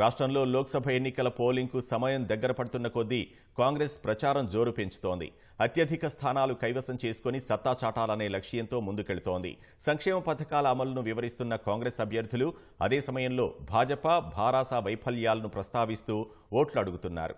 రాష్ట్రంలో లోక్సభ ఎన్నికల పోలింగ్కు సమయం దగ్గర పడుతున్న కొద్దీ కాంగ్రెస్ ప్రచారం జోరు పెంచుతోంది. అత్యధిక స్థానాలు కైవసం చేసుకుని సత్తా చాటాలనే లక్ష్యంతో ముందుకెళ్తోంది. సంక్షేమ పథకాల అమలును వివరిస్తున్న కాంగ్రెస్ అభ్యర్థులు అదే సమయంలో భాజపా భారాస వైఫల్యాలను ప్రస్తావిస్తూ ఓట్లు అడుగుతున్నారు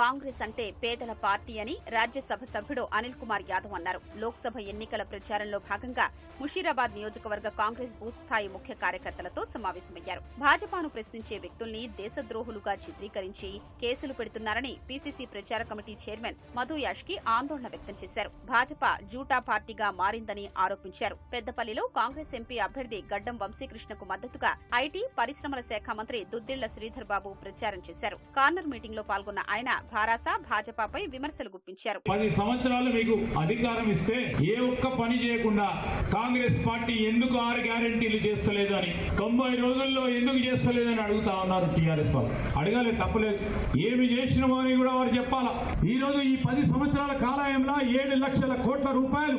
కాంగ్రెస్ అంటే పేదల పార్టీ అని రాజ్యసభ సభ్యుడు అనిల్ కుమార్ యాదవ్ అన్నారు. లోక్సభ ఎన్నికల ప్రచారంలో భాగంగా ముషీరాబాద్ నియోజకవర్గ కాంగ్రెస్ బూత్ స్థాయి ముఖ్య కార్యకర్తలతో సమావేశమయ్యారు. భాజపాను ప్రశ్నించే వ్యక్తుల్ని దేశద్రోహులుగా చిత్రీకరించి కేసులు పెడుతున్నారని పీసీసీ ప్రచార కమిటీ చైర్మన్ మధు యాష్కి ఆందోళన వ్యక్తం చేశారు. భాజపా జూటా పార్టీగా మారిందని ఆరోపించారు. పెద్దపల్లిలో కాంగ్రెస్ ఎంపీ అభ్యర్థి గడ్డం వంశీకృష్ణకు మద్దతుగా ఐటీ పరిశ్రమల శాఖ మంత్రి దుద్దిళ్ళ శ్రీధర్ బాబు ప్రచారం చేశారు. కార్నర్ మీటింగ్లో పాల్గొన్న ఆయన భారాస భాజపాపై విమర్శలు గుప్పించారు. పది సంవత్సరాలు మీకు అధికారం ఇస్తే ఏ ఒక్క పని చేయకుండా కాంగ్రెస్ పార్టీ ఎందుకు ఆరు గ్యారెంటీలు చేస్తలేదని తొంభై రోజుల్లో ఎందుకు చేస్తలేదని అడుగుతా ఉన్నారు టీఆర్ఎస్ వాళ్ళు. అడగాలి తప్పలేదు. ఏమి చేసినామో అని కూడా వారు చెప్పాలా? ఈ రోజు ఈ పది సంవత్సరాల కాలాయంలో ఏడు లక్షల కోట్ల రూపాయలు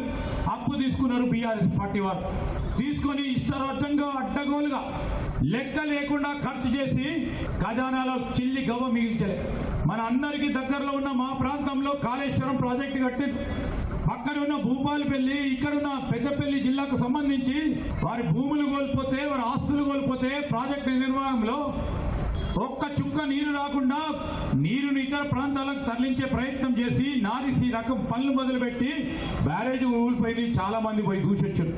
అప్పు తీసుకున్నారు బీఆర్ఎస్ పార్టీ వారు. తీసుకొని ఇష్టార్థంగా అడ్డగోలుగా. లెక్క లేకుండా ఖర్చు చేసి ఖజానాలో చిల్లి గవ్వ మిగిల్చలే. మన అందరికీ దగ్గరలో ఉన్న మా ప్రాంతంలో కాళేశ్వరం ప్రాజెక్టు కట్టింది పక్కన ఉన్న భూపాలపల్లి ఇక్కడున్న పెద్దపల్లి జిల్లాకు సంబంధించి వారి భూములు కోల్పోతే వారి ఆస్తులు కోల్పోతే ప్రాజెక్టు నిర్వహణలో ఒక్క చుక్క నీరు రాకుండా నీరుని ఇతర ప్రాంతాలకు తరలించే ప్రయత్నం చేసి నారిసి రకం పనులు మొదలుపెట్టి బ్యారేజ్ ఊరిపోయి చాలా మంది పోయి చూసొచ్చారు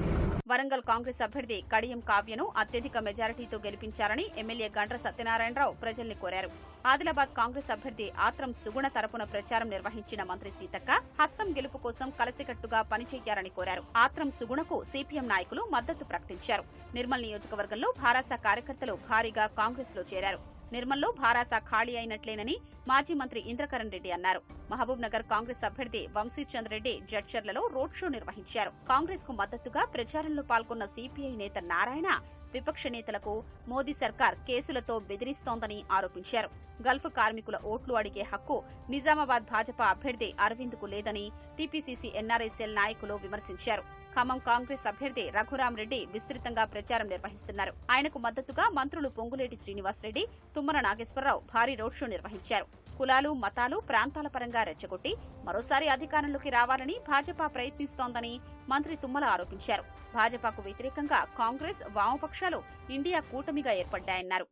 వరంగల్ కాంగ్రెస్ అభ్యర్థి కడియం కావ్యను అత్యధిక మెజారిటీతో గెలిపించారని ఎమ్మెల్యే గండ్ర సత్యనారాయణరావు ప్రజల్ని కోరారు. ఆదిలాబాద్ కాంగ్రెస్ అభ్యర్థి ఆత్రం సుగుణ తరపున ప్రచారం నిర్వహించిన మంత్రి సీతక్క హస్తం గెలుపు కోసం కలిసికట్టుగా పనిచేయాలని కోరారు. ఆత్రం సుగుణకు సిపిఎం నాయకులు మద్దతు ప్రకటించారు. నిర్మల్ నియోజకవర్గంలో భారాస కార్యకర్తలు భారీగా కాంగ్రెస్లో చేరారు. నిర్మల్లో భారాస ఖాళీ అయినట్లేనని మాజీ మంత్రి ఇంద్రకరణ్ రెడ్డి అన్నారు. మహబూబ్ నగర్ కాంగ్రెస్ అభ్యర్థి వంశీచంద్ రెడ్డి జడ్చర్లలో రోడ్ షో నిర్వహించారు. కాంగ్రెస్కు మద్దతుగా ప్రచారంలో పాల్గొన్న సిపిఐ నేత నారాయణ విపక్ష నేతలకు మోదీ సర్కార్ కేసులతో బెదిరిస్తోందని ఆరోపించారు. గల్ఫ్ కార్మికుల ఓట్లు అడిగే హక్కు నిజామాబాద్ భాజపా అభ్యర్థి అరవింద్కు లేదని టీపీసీసీ ఎన్ఆర్ఐసీఎల్ నాయకులు విమర్శించారు. ఖమ్మం కాంగ్రెస్ అభ్యర్థి రఘురాం రెడ్డి విస్తృతంగా ప్రచారం నిర్వహిస్తున్నారు. ఆయనకు మద్దతుగా మంత్రులు పొంగులేటి శ్రీనివాసరెడ్డి తుమ్మల నాగేశ్వరరావు భారీ రోడ్ షో నిర్వహించారు. కులాలు మతాలు ప్రాంతాల పరంగా రెచ్చగొట్టి మరోసారి అధికారంలోకి రావాలని భాజపా ప్రయత్నిస్తోందని మంత్రి తుమ్మల ఆరోపించారు. భాజపాకు వ్యతిరేకంగా కాంగ్రెస్ వామపక్షాలు ఇండియా కూటమిగా ఏర్పడ్డాయన్నారు.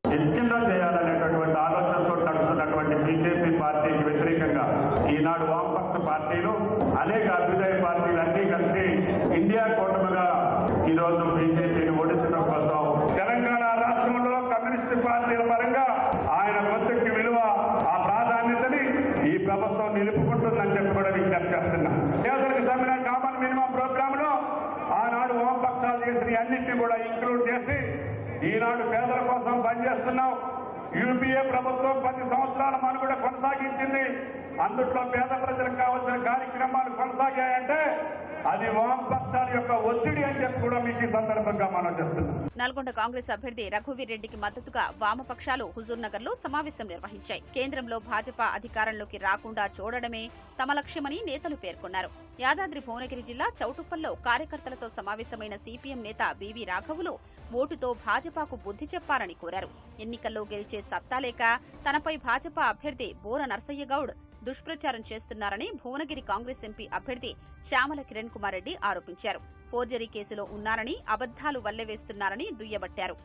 చేసిన అన్నింటినీ కూడా ఇంక్లూడ్ చేసి ఈనాడు పేదల కోసం పనిచేస్తున్నాం. యూపీఏ ప్రభుత్వం పది సంవత్సరాల మనుగడ కొనసాగించింది. అందుట్లో పేద ప్రజలకు కావాల్సిన కార్యక్రమాలు కొనసాగాయంటే అది వామపక్షాల యొక్క ఒత్తిడి అని చెప్పి కూడా మీకు ఈ సందర్భంగా మనం చెప్తున్నాం. నల్గొండ కాంగ్రెస్ అభ్యర్థి రఘువీర్ రెడ్డికి మద్దతుగా వామపక్షాలు హుజూర్ నగర్లో సమావేశం నిర్వహించాయి. కేంద్రంలో భాజపా అధికారంలోకి రాకుండా చూడడమే తమ లక్ష్యమని నేతలు పేర్కొన్నారు. యాదాద్రి భువనగిరి జిల్లా చౌటుప్పల్లో కార్యకర్తలతో సమావేశమైన సిపిఎం నేత బివి రాఘవులు ఓటుతో భాజపాకు బుద్ధి చెప్పాలని కోరారు. ఎన్నికల్లో గెలిచే సత్తా లేక తనపై భాజపా అభ్యర్థి బోర నర్సయ్యగౌడ్ దుష్ప్రచారం చేస్తున్నారని భువనగిరి కాంగ్రెస్ ఎంపీ అభ్యర్థి శ్యామల కిరణ్ కుమార్ రెడ్డి ఆరోపించారు. ఫోర్జరీ కేసులో ఉన్నారని అబద్దాలు వల్లెవేస్తున్నారని దుయ్యబట్టారు.